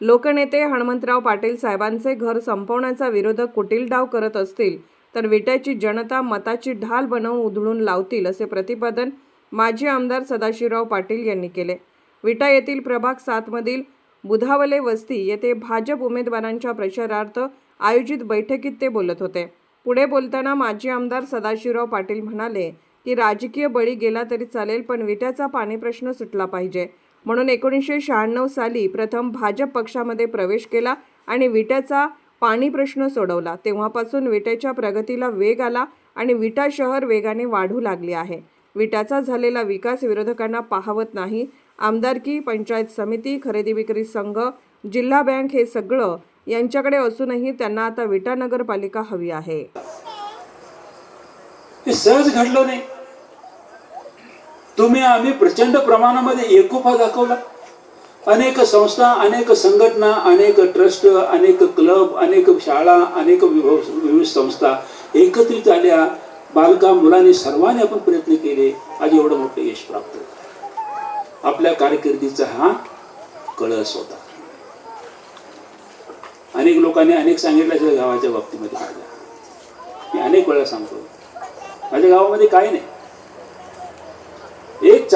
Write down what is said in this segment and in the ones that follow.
लोकनेते हणमंतराव पाटील साहेबांचे घर संपवण्याचा विरोधक कुटील डाव करत असतील तर विट्याची जनता मताची ढाल बनवून उधळून लावतील असे प्रतिपादन माजी आमदार सदाशिवराव पाटील यांनी केले. विटा येथील प्रभाग सातमधील बुधावले वस्ती येथे भाजप उमेदवारांच्या प्रचारार्थ आयोजित बैठकीत ते बोलत होते. पुढे बोलताना माजी आमदार सदाशिवराव पाटील म्हणाले की राजकीय बळी गेला तरी चालेल पण विट्याचा पाणी प्रश्न सुटला पाहिजे. म्हणून एकोणीसशे शहाण्णव साली प्रथम भाजप पक्षामध्ये प्रवेश केला आणि विट्याचा पाणी प्रश्न सोडवला. तेव्हापासून विट्याच्या प्रगतीला वेग आला आणि विटा शहर वेगाने वाढू लागले आहे. विट्याचा झालेला विकास विरोधकांना पाहवत नाही. आमदारकी पंचायत समिती खरेदी विक्री संघ जिल्हा बँक हे सगळं यांच्याकडे असूनही त्यांना आता विटा नगरपालिका हवी आहे. सहज घडलं नाही. तुम्ही आम्ही प्रचंड प्रमाणामध्ये एकोपा दाखवला. अनेक संस्था अनेक संघटना अनेक ट्रस्ट अनेक क्लब अनेक शाळा अनेक विभव विविध संस्था एकत्रित आल्या. बालका मुलांनी सर्वांनी आपण प्रयत्न केले. आज एवढं मोठं यश प्राप्त आपल्या कारकिर्दीचा हा कळस होता. अनेक लोकांनी अनेक सांगितलं गावाच्या बाबतीमध्ये माझ्या मी अनेक वेळा सांगतो. माझ्या गावामध्ये काही नाही.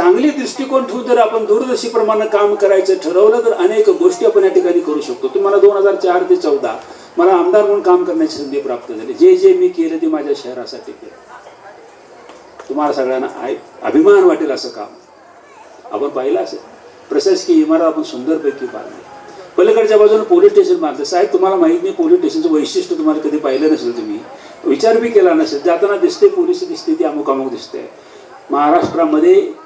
चांगली दृष्टिकोन ठेवून जर आपण दूरदर्शीप्रमाणे काम करायचं ठरवलं तर अनेक गोष्टी आपण या ठिकाणी करू शकतो. तुम्हाला दोन हजार चार ते चौदा मला आमदार म्हणून काम करण्याची संधी प्राप्त झाली. जे जे मी केलं ते माझ्या शहरासाठी केलं. तुम्हाला सगळ्यांना आय- अभिमान वाटेल असं काम. आपण पाहिलं असेल. प्रशासकीय इमारत आपण सुंदरपैकी बांधली. पलीकडच्या बाजूने पोलीस स्टेशन बांधलं. साहेब तुम्हाला माहीत नाही पोलीस स्टेशनचं वैशिष्ट्य तुम्हाला कधी पाहिलं नसेल तुम्ही. विचार बी केला नसेल. जाताना दिसते पोलीस दिसते ती अमुक अमुक दिसते. महाराष्ट्रामध्ये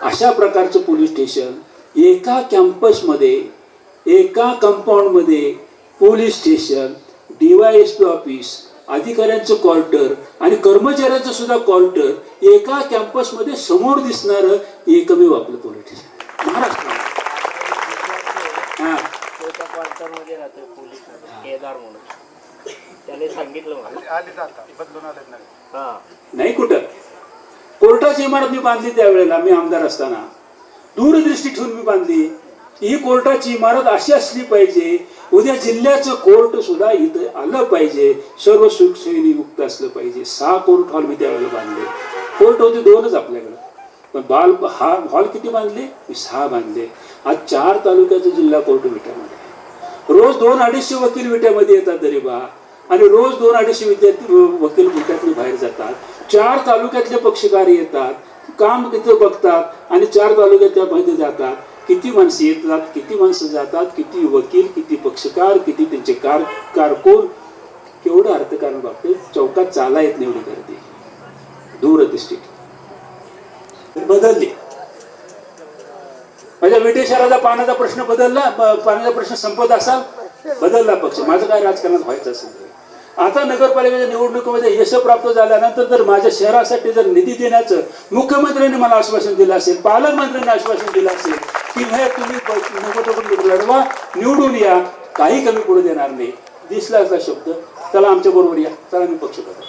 अशा प्रकारचं पोलीस स्टेशन एका कॅम्पसमध्ये एका कंपाऊंडमध्ये police station DYSP office अधिकाऱ्यांचं क्वार्टर आणि कर्मचाऱ्यांचं सुद्धा क्वार्टर एका कॅम्पसमध्ये समोर दिसणारं एकमेव आपलं पोलीस स्टेशन. हा. त्याने सांगितलं हा. नाही कुठं? कोर्टाची इमारत मी बांधली त्यावेळेला मी आमदार असताना. दूरदृष्टी ठेवून मी बांधली. ही कोर्टाची इमारत अशी असली पाहिजे उद्या जिल्ह्याचं कोर्ट सुद्धा इथं आलं पाहिजे. सर्व सुखसोयीने मुक्त असलं पाहिजे. सहा कोर्ट हॉल मी त्यावेळेला बांधले. कोर्ट होते दोनच आपल्याकडे. पण बाल हा हॉल किती बांधले? मी सहा बांधले. आज चार तालुक्याचं जिल्हा कोर्ट विट्यामध्ये रोज दोन अडीचशे वकील विट्यामध्ये येतात दरीबा आणि रोज दोन अडीचशे विद्यार्थी वकील विट्यातून बाहेर जातात. चार तालुक्यातले पक्षकार येतात काम तिथं बघतात आणि चार तालुक्यात त्यामध्ये जातात. किती माणसं येतात किती माणसं जातात किती वकील किती पक्षकार किती त्यांचे कार कारकून केवढं अर्थकारण बाबतीत चौकात चाला येत नाही एवढी गर्दी. दूरदृष्टी बदलली. म्हणजे माझ्या विटे शहराचा पाण्याचा प्रश्न बदलला पाण्याचा प्रश्न संपत असाल बदलला पक्ष. माझं काय राजकारणात व्हायचं असेल आता नगरपालिकेच्या निवडणुकीमध्ये यश प्राप्त झाल्यानंतर जर माझ्या शहरासाठी जर निधी देण्याचं मुख्यमंत्र्यांनी मला आश्वासन दिलं असेल पालकमंत्र्यांनी आश्वासन दिलं असेल की हे तुम्ही लढवा निवडून या काही कमी पडू देणार नाही. दिसला असा शब्द चला आमच्या बरोबर या चला मी पक्ष करतो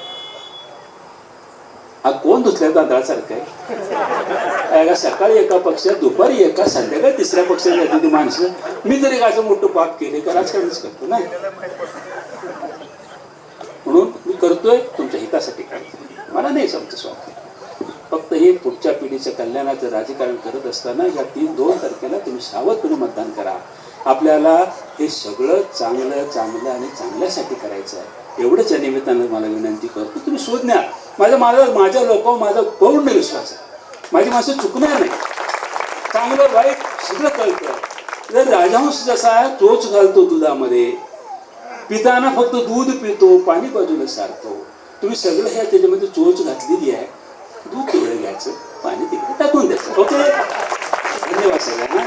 हा कोण दुसऱ्या तांदळासारखा आहे? सकाळी एका पक्षात दुपारी एका संध्याकाळी तिसऱ्या पक्षात जाते ती माणसं? मी तरी असं मोठं पाप केले का राजकारणच करतो ना? करतोय तुमच्या हितासाठी करतोय. मला नाही समजत स्वामी फक्त हे पुढच्या पिढीच्या कल्याणाचं राजकारण करत असताना या तीन दोन तारखेला तुम्ही सावधपणे मतदान करा. आपल्याला हे सगळं चांगलं चांगलं आणि चांगल्यासाठी करायचं आहे. एवढंच या निमित्तानं मला विनंती करतो तुम्ही शोध न्या. माझा माझा माझ्या लोक माझा पूर्ण विश्वास आहे. माझी माणसं चुकणार नाही. चांगलं वाईट सगळं कळतं. जर राजहंस जसा आहे तोच घालतो दुधामध्ये. पिताना फक्त दूध पितो पाणी बाजूला सारतो. तुम्ही सगळं ह्या त्याच्यामध्ये चोच घातलेली आहे. दूध तिकडे घ्यायचं पाणी तिकडे टाकून द्यायचं. ओके? धन्यवाद सगळ्यांना.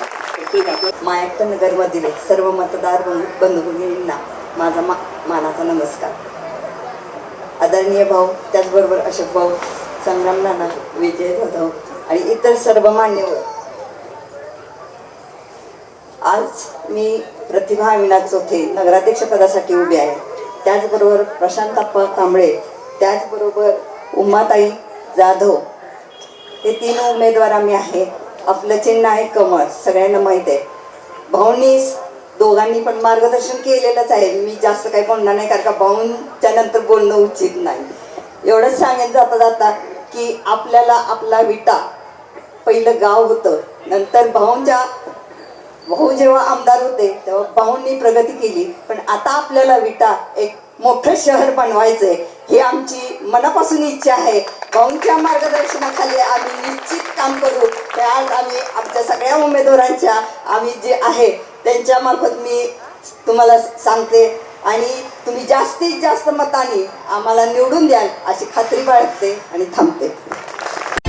मायाक्त नगरमधील सर्व मतदार बंधुभगिनींना माझा मा मानाचा नमस्कार. आदरणीय भाऊ त्याचबरोबर अशोक भाऊ संग्राम नाना विजय जाधव आणि इतर सर्व मान्यवर आज मी प्रतिभा अविनाथ चौथे नगराध्यक्ष पदासाठी उभे आहे. त्याचबरोबर प्रशांत अप्पा कांबळे त्याचबरोबर उमाताई जाधव. हे तीन उमेदवार आम्ही आहे. आपलं चिन्ह आहे कमळ सगळ्यांना माहीत आहे. भाऊंनी दोघांनी पण मार्गदर्शन केलेलंच आहे. मी जास्त काही बोलणार नाही कारण का भाऊंच्या नंतर बोलणं उचित नाही. एवढंच सांगेन जाता जाता की आपल्याला आपला विटा पहिलं गाव होतं. नंतर भाऊंच्या भाऊ जेव्हा आमदार होते तेव्हा भाऊंनी प्रगती केली. पण आता आपल्याला विटा एक मोठं शहर बनवायचंय ही आमची मनापासून इच्छा आहे. भाऊंच्या मार्गदर्शनाखाली आम्ही निश्चित काम करू. हे आज आम्ही आमच्या सगळ्या उमेदवारांच्या आम्ही जे आहे त्यांच्या मार्फत मी तुम्हाला सांगते. आणि तुम्ही जास्तीत जास्त मताने आम्हाला निवडून द्याल अशी खात्री बाळगते आणि थांबते.